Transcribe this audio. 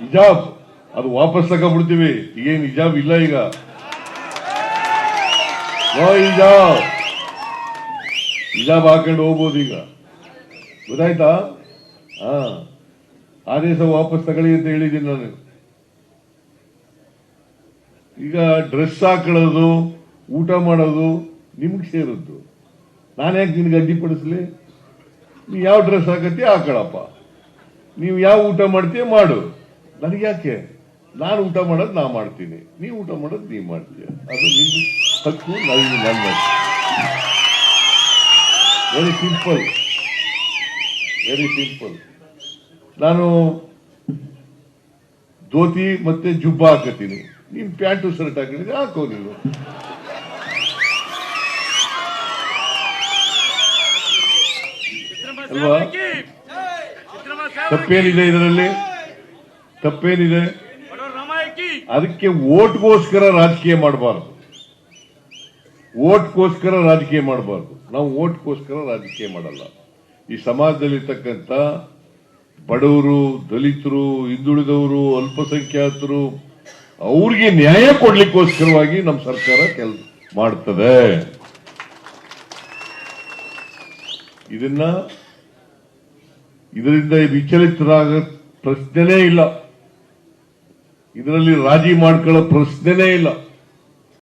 ಹಿಜಾಬ್. ಅದು ವಾಪಸ್ ತಗೊಂಡ್ಬಿಡ್ತೀವಿ. ಈಗೇನು ಹಿಜಾಬ್ ಇಲ್ಲ ಈಗ. ಹಿಜಾಬ್. ಹಿಜಾಬ್ ಹಾಕೊಂಡು ಹೋಗ್ಬೋದು ಈಗ. ಗೊತ್ತಾಯ್ತಾ? ಹಾ. ಆದೇಶ ವಾಪಸ್ ತಗೊಳ್ಳಿ ಅಂತ ಹೇಳಿದ್ದೀನಿ ನಾನು. ಈಗ ಡ್ರೆಸ್ ಹಾಕೊಳ್ಳೋದು, ಊಟ ಮಾಡೋದು ನಿಮ್ಗೆ ಸೇರಿದ್ದು. ನಾನು ಯಾಕೆ ನಿನ್ಗೆ ಅಡ್ಡಿಪಡಿಸ್ಲಿ ನೀವು ಯಾವ ಡ್ರೆಸ್ ಹಾಕತ್ತಿ ಹಾಕೊಳಪ್ಪ ನೀವು ಯಾವ ಊಟ ಮಾಡ್ತೀಯ ಮಾಡು. ನನಗೆ ಯಾಕೆ? ನಾನು ಊಟ ಮಾಡೋದು ನಾ ಮಾಡ್ತೀನಿ. ನೀವು ಊಟ ಮಾಡೋದು ನೀ ಮಾಡ್ತೀಯ. ಅದು ನಿನ್ನ ಹಕ್ಕು ನಾನು ನನ್ನ ವೆರಿ ಸಿಂಪಲ್ ವೆರಿ ಸಿಂಪಲ್ ನಾನು ಧೋತಿ ಮತ್ತೆ ಜುಬ್ಬ ಹಾಕತೀನಿ ನಿಮ್ ಪ್ಯಾಂಟು ಶರ್ಟ್ ಹಾಕಿದ್ರೆ ಹಾಕೋ ನೀನು. ಅಲ್ವಾ? ತಪ್ಪೇನಿದೆ ಇದರಲ್ಲಿ? ತಪ್ಪೇನಿದೆ? ಅದಕ್ಕೆ ಓಟ್ಗೋಸ್ಕರ ರಾಜಕೀಯ ಮಾಡಬಾರ್ದು. ಓಟ್ಗೋಸ್ಕರ ರಾಜಕೀಯ ಮಾಡಬಾರ್ದು. ನಾವು ಓಟ್ಗೋಸ್ಕರ ರಾಜಕೀಯ ಮಾಡಲ್ಲ. ಈ ಸಮಾಜದಲ್ಲಿರ್ತಕ್ಕಂಥ ಬಡವರು ದಲಿತರು ಹಿಂದುಳಿದವರು ಅಲ್ಪಸಂಖ್ಯಾತರು ಅವ್ರಿಗೆ ನ್ಯಾಯ ಕೊಡ್ಲಿಕ್ಕೋಸ್ಕರವಾಗಿ ನಮ್ಮ ಸರ್ಕಾರ ಕೆಲಸ ಮಾಡ್ತದೆ. ಇದನ್ನ ಇದರಿಂದ ವಿಚಲಿತರಾಗ ಪ್ರಶ್ನೆನೇ ಇಲ್ಲ. ಇದರಲ್ಲಿ ರಾಜಿ ಮಾಡ್ಕೊಳ್ಳೋ ಪ್ರಶ್ನೆನೇ ಇಲ್ಲ.